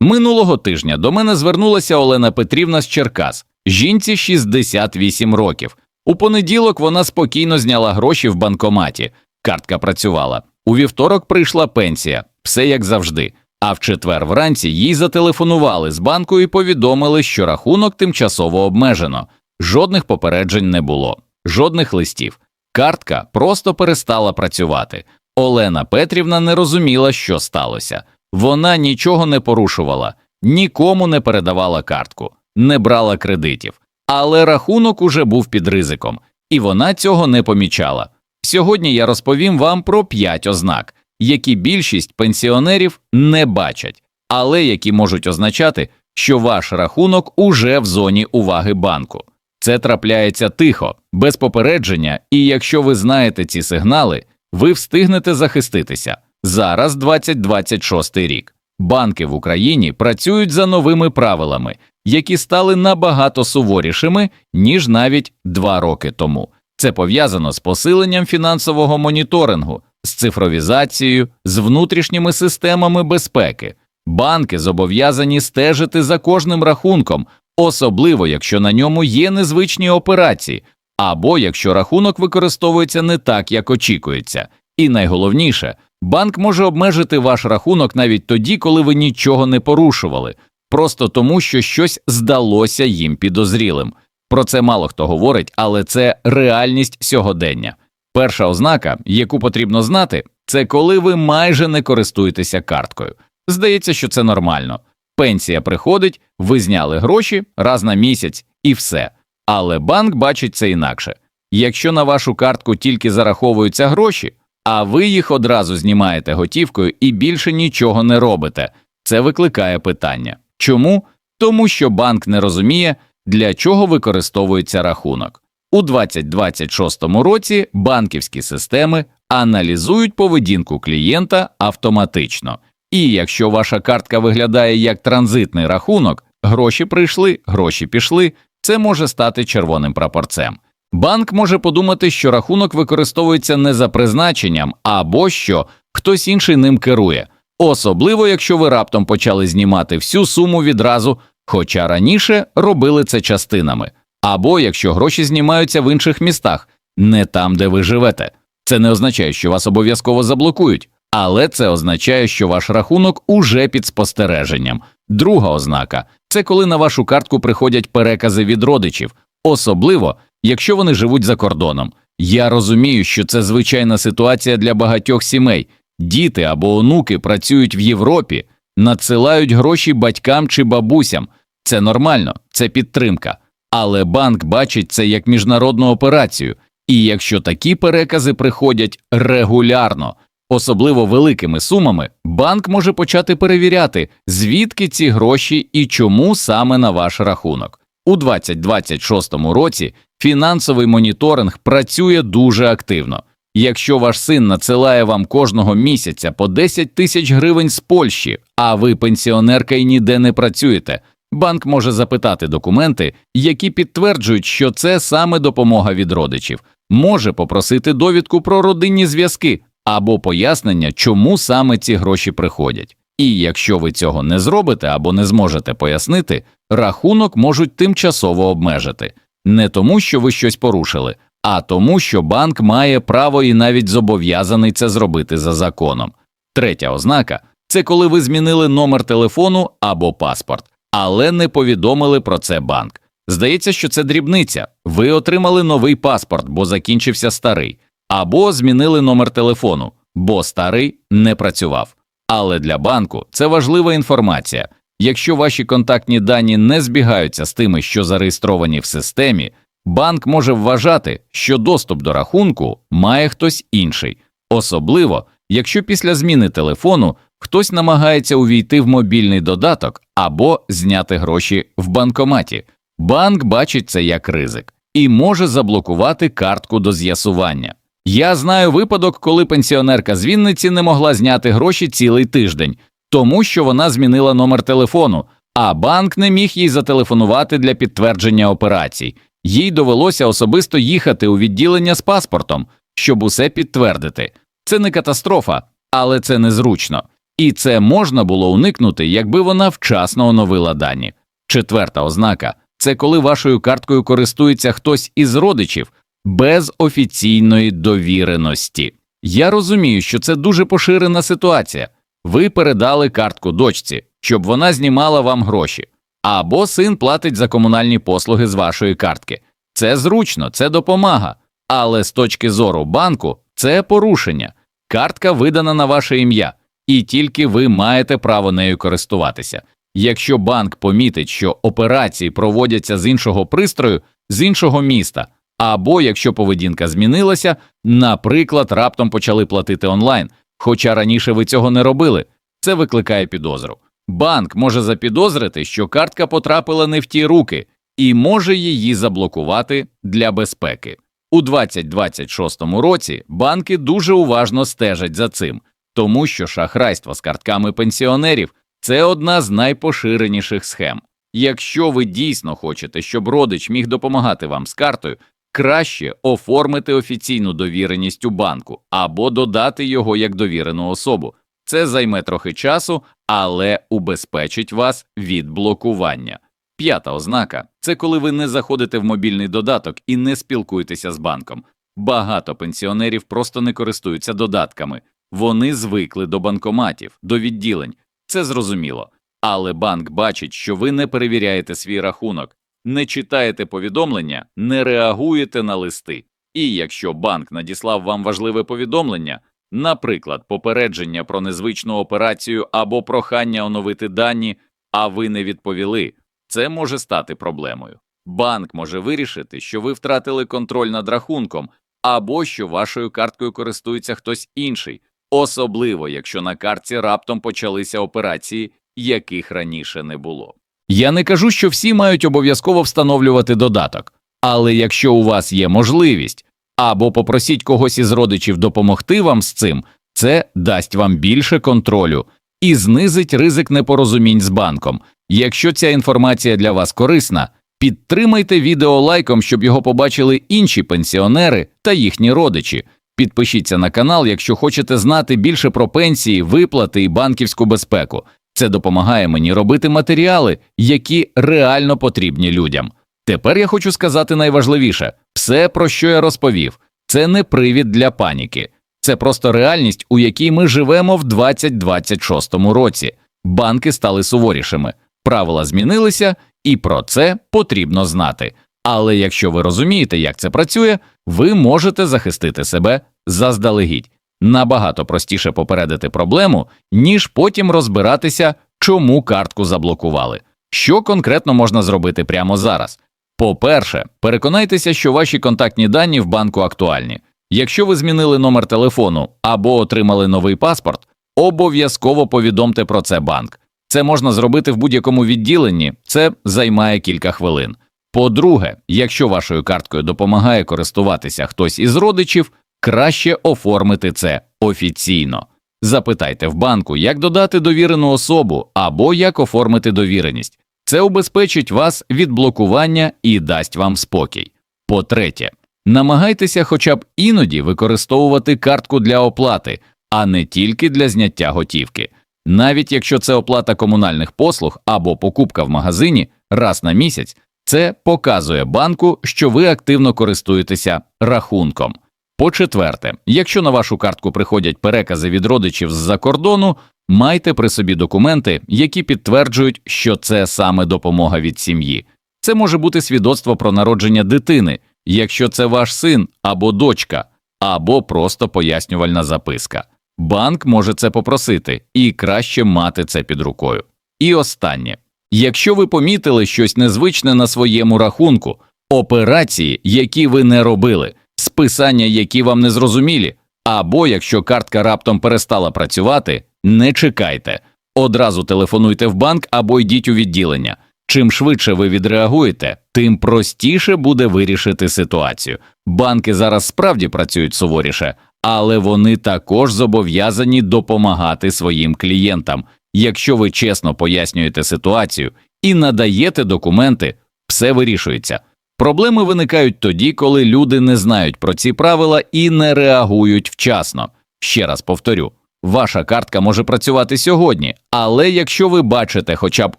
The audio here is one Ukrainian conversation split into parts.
Минулого тижня до мене звернулася Олена Петрівна з Черкас, жінці 68 років. У понеділок вона спокійно зняла гроші в банкоматі. Картка працювала. У вівторок прийшла пенсія, все як завжди. А в четвер вранці їй зателефонували з банку і повідомили, що рахунок тимчасово обмежено. Жодних попереджень не було, жодних листів. Картка просто перестала працювати. Олена Петрівна не розуміла, що сталося. Вона нічого не порушувала, нікому не передавала картку, не брала кредитів, але рахунок уже був під ризиком, і вона цього не помічала. Сьогодні я розповім вам про п'ять ознак, які більшість пенсіонерів не бачать, але які можуть означати, що ваш рахунок уже в зоні уваги банку. Це трапляється тихо, без попередження, і якщо ви знаєте ці сигнали, ви встигнете захиститися. Зараз 2026 рік. Банки в Україні працюють за новими правилами, які стали набагато суворішими, ніж навіть два роки тому. Це пов'язано з посиленням фінансового моніторингу, з цифровізацією, з внутрішніми системами безпеки. Банки зобов'язані стежити за кожним рахунком, особливо якщо на ньому є незвичні операції, або якщо рахунок використовується не так, як очікується. І найголовніше, банк може обмежити ваш рахунок навіть тоді, коли ви нічого не порушували, просто тому, що щось здалося їм підозрілим. Про це мало хто говорить, але це реальність сьогодення. Перша ознака, яку потрібно знати, це коли ви майже не користуєтеся карткою. Здається, що це нормально. Пенсія приходить, ви зняли гроші раз на місяць і все. Але банк бачить це інакше. Якщо на вашу картку тільки зараховуються гроші, а ви їх одразу знімаєте готівкою і більше нічого не робите, це викликає питання. Чому? Тому що банк не розуміє, для чого використовується рахунок. У 2026 році банківські системи аналізують поведінку клієнта автоматично. І якщо ваша картка виглядає як транзитний рахунок, гроші прийшли, гроші пішли, це може стати червоним прапорцем. Банк може подумати, що рахунок використовується не за призначенням або що хтось інший ним керує, особливо якщо ви раптом почали знімати всю суму відразу, хоча раніше робили це частинами, або якщо гроші знімаються в інших містах, не там, де ви живете. Це не означає, що вас обов'язково заблокують, але це означає, що ваш рахунок уже під спостереженням. Друга ознака це коли на вашу картку приходять перекази від родичів, особливо якщо вони живуть за кордоном. Я розумію, що це звичайна ситуація для багатьох сімей. Діти або онуки працюють в Європі, надсилають гроші батькам чи бабусям. Це нормально, це підтримка. Але банк бачить це як міжнародну операцію, і якщо такі перекази приходять регулярно, особливо великими сумами, банк може почати перевіряти, звідки ці гроші і чому саме на ваш рахунок. У 2026 році фінансовий моніторинг працює дуже активно. Якщо ваш син надсилає вам кожного місяця по 10 тисяч гривень з Польщі, а ви пенсіонерка і ніде не працюєте, банк може запитати документи, які підтверджують, що це саме допомога від родичів, може попросити довідку про родинні зв'язки або пояснення, чому саме ці гроші приходять. І якщо ви цього не зробите або не зможете пояснити, рахунок можуть тимчасово обмежити не тому, що ви щось порушили, а тому, що банк має право і навіть зобов'язаний це зробити за законом. Третя ознака це коли ви змінили номер телефону або паспорт, але не повідомили про це банк. Здається, що це дрібниця. Ви отримали новий паспорт, бо закінчився старий, або змінили номер телефону, бо старий не працював. Але для банку це важлива інформація. Якщо ваші контактні дані не збігаються з тими, що зареєстровані в системі, банк може вважати, що доступ до рахунку має хтось інший, особливо якщо після зміни телефону хтось намагається увійти в мобільний додаток або зняти гроші в банкоматі. Банк бачить це як ризик і може заблокувати картку до з'ясування. Я знаю випадок, коли пенсіонерка з Вінниці не могла зняти гроші цілий тиждень, тому що вона змінила номер телефону, а банк не міг їй зателефонувати для підтвердження операцій. Їй довелося особисто їхати у відділення з паспортом, щоб усе підтвердити. Це не катастрофа, але це незручно. І це можна було уникнути, якби вона вчасно оновила дані. Четверта ознака це коли вашою карткою користується хтось із родичів без офіційної довіреності. Я розумію, що це дуже поширена ситуація. Ви передали картку дочці, щоб вона знімала вам гроші, або син платить за комунальні послуги з вашої картки. Це зручно, це допомага. Але з точки зору банку це порушення. Картка видана на ваше ім'я, і тільки ви маєте право нею користуватися. Якщо банк помітить, що операції проводяться з іншого пристрою, з іншого міста, або якщо поведінка змінилася, наприклад, раптом почали платити онлайн, хоча раніше ви цього не робили, це викликає підозру. Банк може запідозрити, що картка потрапила не в ті руки і може її заблокувати для безпеки. У 2026 році банки дуже уважно стежать за цим, тому що шахрайство з картками пенсіонерів це одна з найпоширеніших схем. Якщо ви дійсно хочете, щоб родич міг допомагати вам з картою, краще оформити офіційну довіреність у банку або додати його як довірену особу. Це займе трохи часу, але убезпечить вас від блокування. П'ята ознака це коли ви не заходите в мобільний додаток і не спілкуєтеся з банком. Багато пенсіонерів просто не користуються додатками, вони звикли до банкоматів, до відділень. Це зрозуміло. Але банк бачить, що ви не перевіряєте свій рахунок, не читаєте повідомлення, не реагуєте на листи. І якщо банк надіслав вам важливе повідомлення, наприклад, попередження про незвичну операцію або прохання оновити дані, а ви не відповіли, це може стати проблемою. Банк може вирішити, що ви втратили контроль над рахунком, або що вашою карткою користується хтось інший, особливо якщо на картці раптом почалися операції, яких раніше не було. Я не кажу, що всі мають обов'язково встановлювати додаток, але якщо у вас є можливість, або попросіть когось із родичів допомогти вам з цим, це дасть вам більше контролю і знизить ризик непорозумінь з банком. Якщо ця інформація для вас корисна, підтримайте відео лайком, щоб його побачили інші пенсіонери та їхні родичі. Підпишіться на канал, якщо хочете знати більше про пенсії, виплати і банківську безпеку. Це допомагає мені робити матеріали, які реально потрібні людям. Тепер я хочу сказати найважливіше все, про що я розповів, це не привід для паніки, це просто реальність, у якій ми живемо в 2026 році. Банки стали суворішими, правила змінилися, і про це потрібно знати. Але якщо ви розумієте, як це працює, ви можете захистити себе заздалегідь. Набагато простіше попередити проблему, ніж потім розбиратися, чому картку заблокували. Що конкретно можна зробити прямо зараз? По-перше, переконайтеся, що ваші контактні дані в банку актуальні. Якщо ви змінили номер телефону або отримали новий паспорт, обов'язково повідомте про це банк. Це можна зробити в будь-якому відділенні, це займає кілька хвилин. По-друге, якщо вашою карткою допомагає користуватися хтось із родичів, краще оформити це офіційно. Запитайте в банку, як додати довірену особу або як оформити довіреність. Це убезпечить вас від блокування і дасть вам спокій. По-третє, намагайтеся хоча б іноді використовувати картку для оплати, а не тільки для зняття готівки. Навіть якщо це оплата комунальних послуг або покупка в магазині раз на місяць, це показує банку, що ви активно користуєтеся рахунком. По четверте, якщо на вашу картку приходять перекази від родичів з-за кордону, майте при собі документи, які підтверджують, що це саме допомога від сім'ї. Це може бути свідоцтво про народження дитини, якщо це ваш син або дочка, або просто пояснювальна записка. Банк може це попросити, і краще мати це під рукою. І останнє. Якщо ви помітили щось незвичне на своєму рахунку, операції, які ви не робили, списання, які вам не зрозумілі, або якщо картка раптом перестала працювати, не чекайте. Одразу телефонуйте в банк або йдіть у відділення. Чим швидше ви відреагуєте, тим простіше буде вирішити ситуацію. Банки зараз справді працюють суворіше, але вони також зобов'язані допомагати своїм клієнтам. Якщо ви чесно пояснюєте ситуацію і надаєте документи, все вирішується. Проблеми виникають тоді, коли люди не знають про ці правила і не реагують вчасно. Ще раз повторю: Ваша картка може працювати сьогодні, але якщо ви бачите хоча б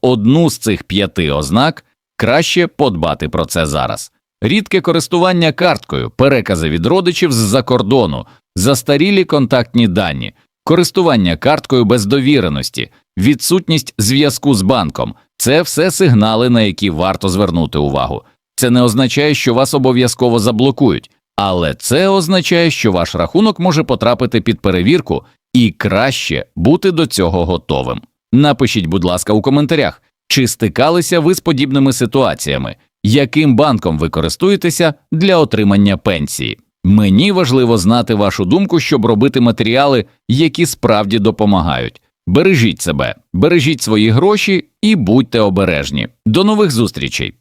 одну з цих п'яти ознак, краще подбати про це зараз. Рідке користування карткою, перекази від родичів з-за кордону, застарілі контактні дані, користування карткою без довіреності, відсутність зв'язку з банком це все сигнали, на які варто звернути увагу. Це не означає, що вас обов'язково заблокують, але це означає, що ваш рахунок може потрапити під перевірку і краще бути до цього готовим. Напишіть, будь ласка, у коментарях, чи стикалися ви з подібними ситуаціями, яким банком ви користуєтеся для отримання пенсії. Мені важливо знати вашу думку, щоб робити матеріали, які справді допомагають. Бережіть себе, бережіть свої гроші і будьте обережні. До нових зустрічей!